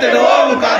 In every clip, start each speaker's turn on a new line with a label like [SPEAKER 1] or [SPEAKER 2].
[SPEAKER 1] de novo, cara.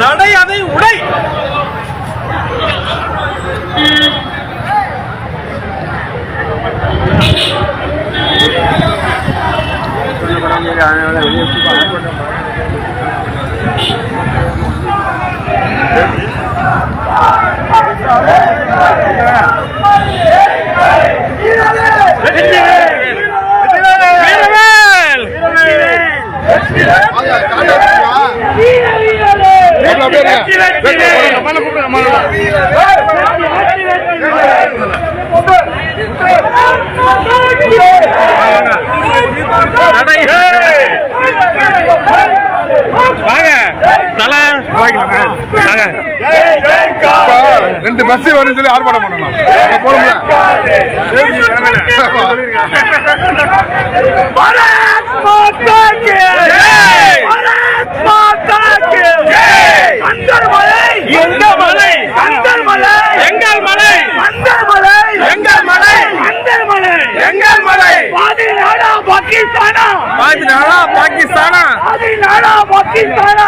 [SPEAKER 1] நடை அதை உடை வீரவேல்
[SPEAKER 2] பஸ் வரும்னு சொல்லி ஆர்ப்பாட்டம் பண்ணணும். அங்க போறோம்ல
[SPEAKER 3] பாரத் மாதா கி
[SPEAKER 1] ஜெய்.
[SPEAKER 3] பாரத் மாதா கி அந்தர் மலை
[SPEAKER 1] எங்கள் மலை.
[SPEAKER 3] அந்தர் மலை
[SPEAKER 1] எங்கள் மலை
[SPEAKER 3] அந்தர் மலை
[SPEAKER 1] எங்கள் மலை.
[SPEAKER 3] அந்தர் மலை
[SPEAKER 1] எங்கள் மலை.
[SPEAKER 3] பாதி நாடா பாகிஸ்தானா?
[SPEAKER 1] பாகிஸ்தானா பாகிஸ்தானா?
[SPEAKER 3] பாதி நாடா பாகிஸ்தானா?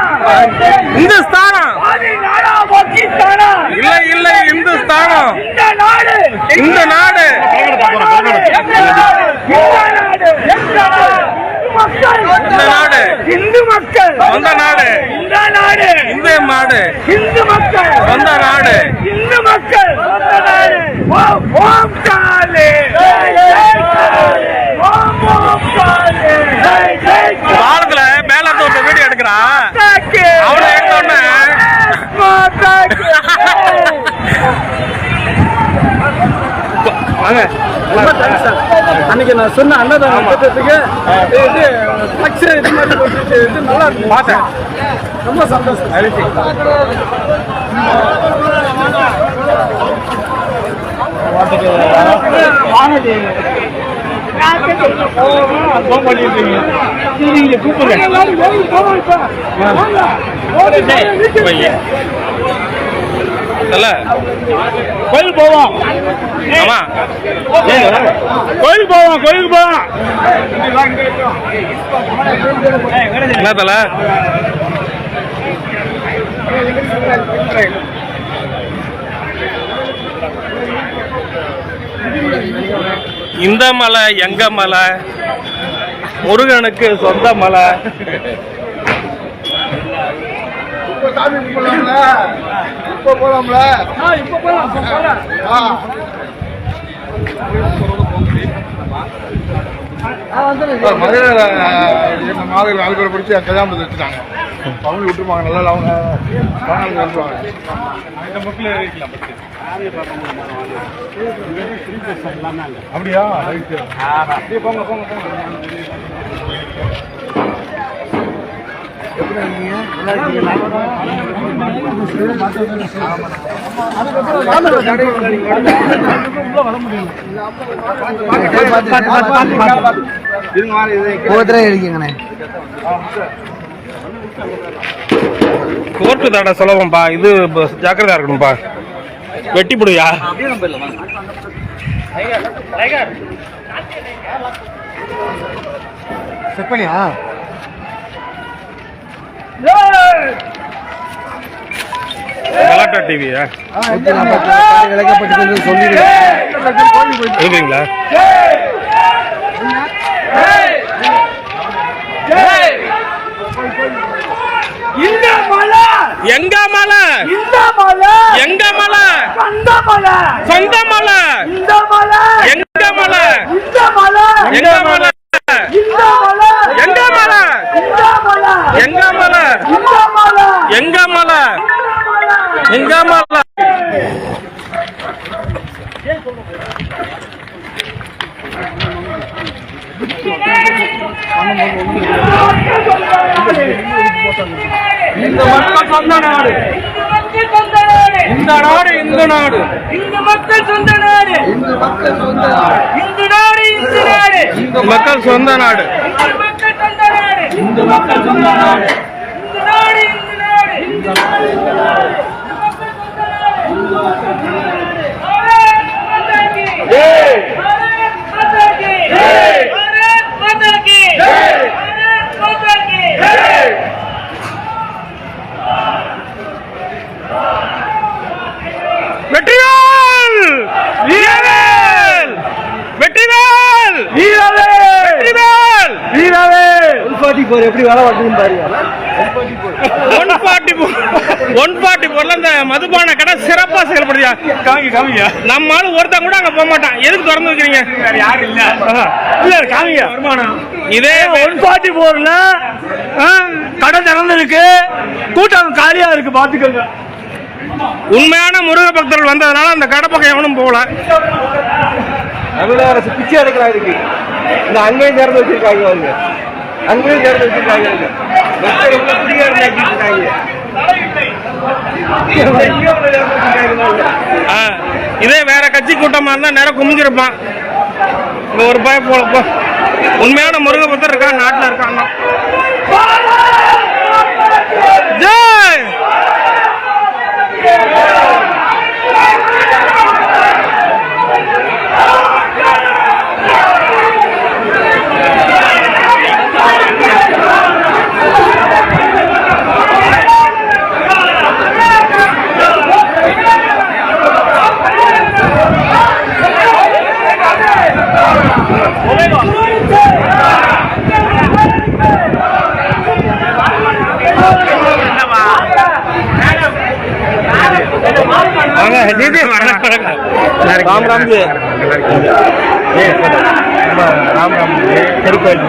[SPEAKER 1] இந்துஸ்தானா?
[SPEAKER 3] பாதி நாடா பாகிஸ்தானா?
[SPEAKER 1] இல்லை இல்லை இந்துஸ்தானம்
[SPEAKER 3] இந்த நாடு.
[SPEAKER 1] இந்த நாடு
[SPEAKER 3] எங்க நாடு மக்கள்
[SPEAKER 1] இந்த நாடு.
[SPEAKER 3] இந்து மக்கள்.
[SPEAKER 1] சொந்த நாடு.
[SPEAKER 3] இந்த நாடு.
[SPEAKER 1] இந்து நாடு.
[SPEAKER 3] இந்து மக்கள்.
[SPEAKER 1] சொந்த நாடு.
[SPEAKER 3] இந்து மக்கள். சொந்த நாடு. ஓம் காலே ஓம் ஓம் காலே ஜெய் ஜெய்
[SPEAKER 2] அன்னைக்கு நான் சொன்ன அன்னதானம் திட்டத்துக்கு இது பக்ஸ் இது மாதிரி போட்டுட்டு இது நல்லா இருக்கு
[SPEAKER 1] பார்த்தேன்.
[SPEAKER 2] ரொம்ப சந்தோஷம்.
[SPEAKER 1] இல்ல கோயில் போவோம். ஆமா. கோயில் போவோம் கோயிலுக்கு போவோம். என்ன தல? இந்த மலை எங்க மலை? முருகனுக்கு சொந்த மலை.
[SPEAKER 2] இப்ப சாமி கும்பிடலாம்ல இப்ப போலாம்ல?
[SPEAKER 3] இப்ப போலாம்
[SPEAKER 2] மதுரையில மாதிரி நாலு பேரை பிடிச்சி கல்யாணத்தை வச்சுட்டாங்க. அவங்க விட்டுருப்பாங்க நல்லா அவங்க வாங்க வந்துருவாங்க அப்படியா? ரைட்டு. அப்படியே போங்க போங்க போங்க. எப்படி இருக்கீங்க நல்லா இருக்கீங்களா
[SPEAKER 1] கோர்ட்டு தாடா சுலபம்பா. இது ஜாக்கிரதா இருக்கணும்பா. வெட்டி போடுவியா?
[SPEAKER 2] செக் பண்ணியா?
[SPEAKER 1] கலாட்டா டிவியா
[SPEAKER 2] விளக்கப்பட்டு சொல்லிடுங்களா
[SPEAKER 1] மலை!
[SPEAKER 3] எங்க மலை? இந்த மலை!
[SPEAKER 1] எங்க மலை?
[SPEAKER 3] சொந்த மலை!
[SPEAKER 1] சொந்த மலை?
[SPEAKER 3] இந்த மலை!
[SPEAKER 1] எங்க மலை?
[SPEAKER 3] இந்த மலை!
[SPEAKER 1] எங்க மலை?
[SPEAKER 3] இந்த மலை!
[SPEAKER 1] எங்க மலை?
[SPEAKER 3] இந்த மலை!
[SPEAKER 1] எங்க மலை? எங்க மலை எங்க மலை
[SPEAKER 3] இந்த மக்கள் சொந்த நாடு.
[SPEAKER 1] இந்த நாடு இந்த நாடு.
[SPEAKER 3] இந்த மக்கள் சொந்த நாடு.
[SPEAKER 2] இந்து மக்கள் சொந்த நாடு.
[SPEAKER 3] இந்த நாடு இந்த நாடு.
[SPEAKER 1] இந்த மக்கள் சொந்த நாடு.
[SPEAKER 3] இந்த மக்கள் சொந்த நாடு
[SPEAKER 2] இந்து மக்கள் சொந்த நாடு
[SPEAKER 3] இந்த நாடு இந்த நாடு இந்த நாடு இந்த நாடு பாரத் மாதா கி ஜெய் பாரத் மாதா கி ஜெய் பாரத் மாதா கி ஜெய் பாரத் மாதா கி ஜெய்
[SPEAKER 1] வெற்றிவேல் வீரவேல் வெற்றிவேல் வெற்றிவேல் ஒன் ஃபார்ட்டி ஒன் ஃபார்ட்டி போர்ல இந்த மதுபான கடை சிறப்பா செயல்படுதியா காமிங்க காமிங்க. நம்ம ஆளு ஒருத்தன் கூட அங்க போக மாட்டான். எதுக்கு திறந்து வைக்கிறீங்க? யாரும் இல்ல. இல்ல காமிங்க. வருமானம். இதே
[SPEAKER 3] ஒன் ஃபார்ட்டி போர்ல கடை திறந்திருக்கு. கூட்டம் காலியா இருக்கு பாத்துக்கோங்க.
[SPEAKER 1] உண்மையான முருக பக்தர்கள் வந்ததுனால அந்த கடை பக்கம் எவனும் போகல.
[SPEAKER 4] தமிழக அரசு பிச்சை எடுக்கிறாங்க இதுக்கு. இந்த அங்கேயும் திறந்து வச்சிருக்காங்க அவங்க. அங்கேயும் திறந்து வச்சிருக்காங்க
[SPEAKER 1] இதே வேற கட்சி கூட்டமா இருந்தா நேரம் குமிஞ்சிருப்பான். இங்க ஒரு பய போல உண்மையான முருக பக்தர் இருக்கான். நாட்டுல இருக்காங்க ஜெய்!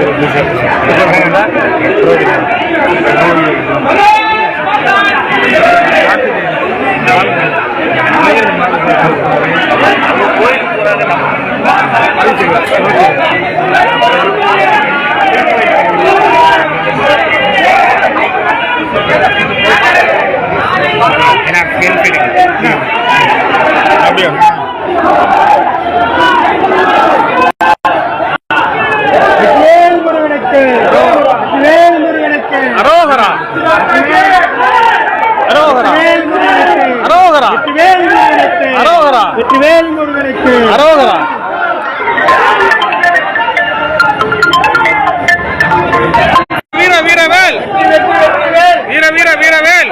[SPEAKER 3] Obrigado.
[SPEAKER 1] அரோகரா. அரோகரா.
[SPEAKER 3] வேல் முருகனுக்கு
[SPEAKER 1] அரோகரா.
[SPEAKER 3] வேல் முருகனுக்கு
[SPEAKER 1] அரோகரா.
[SPEAKER 3] வேல்
[SPEAKER 1] அரோகரா. வீர வீரவேல். வீர வீர வீரவேல்.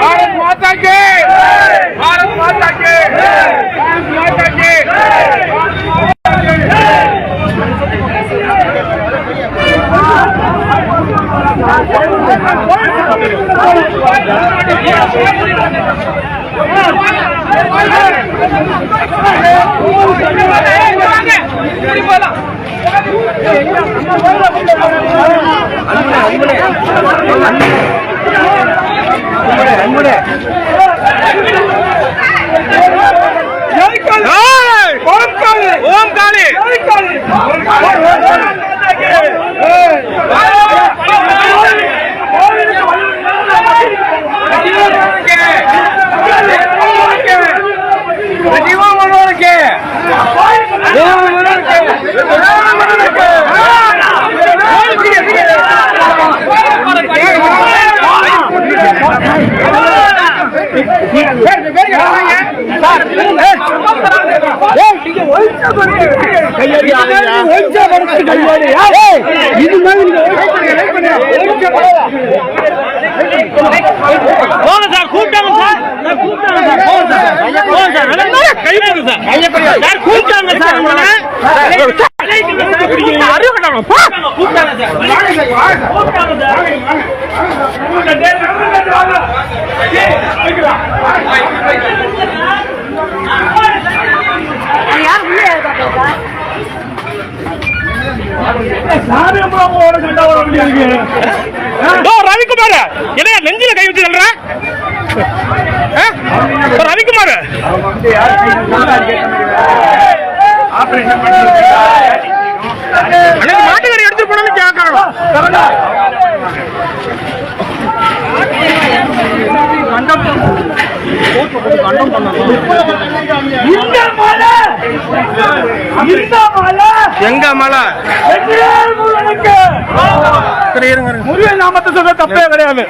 [SPEAKER 1] भारत माता के भारत माता के भारत माता के बोला ரவிக்குமார். என்ன நெஞ்சில கை வச்சு சொல்ற? ரவிக்குமார்.
[SPEAKER 3] ஆபரேஷன் பண்ணி
[SPEAKER 1] எங்க மலை?
[SPEAKER 3] முருகன் நாமத்தை சொல்ற தப்பே கிடையாது.